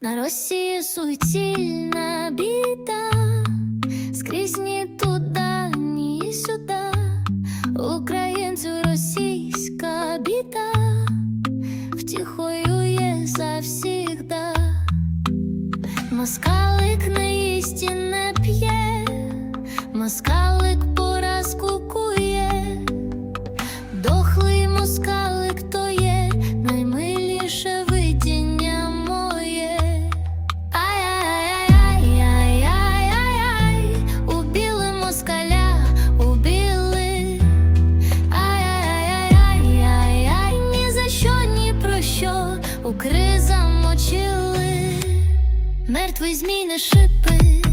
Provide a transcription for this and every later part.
На Росії суцільна біда, скрізь ні туда, ні сюда, українцю російська біда, втіхоює завсігда. Москва укри замочили, мертвий зміни не шипить.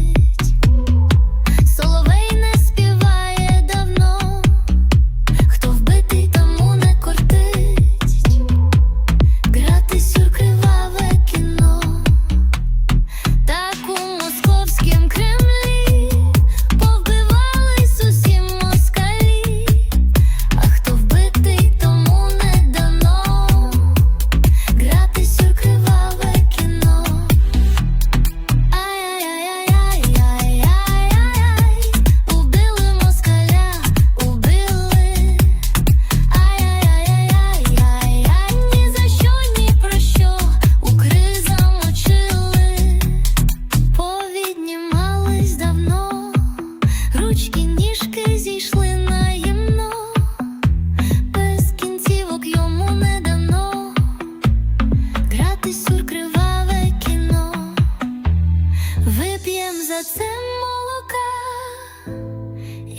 Це молока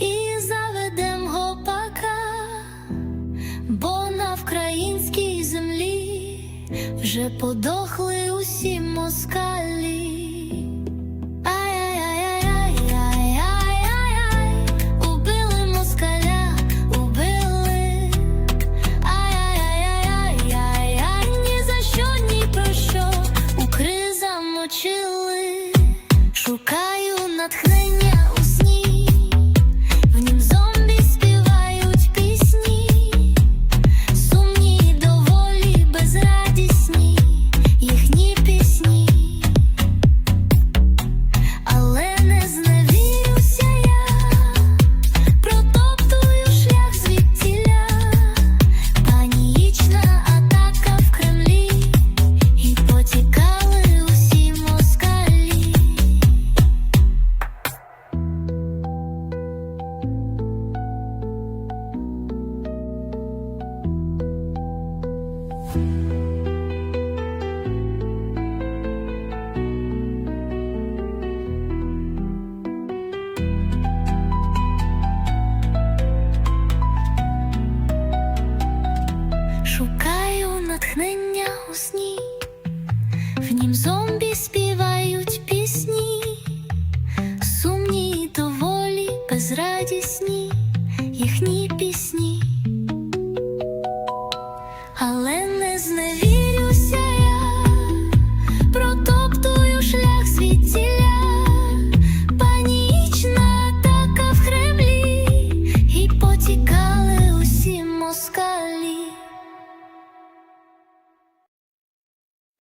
і заведем гопака, бо на вкраїнській землі вже подохли. Шукаю натхнення у сні.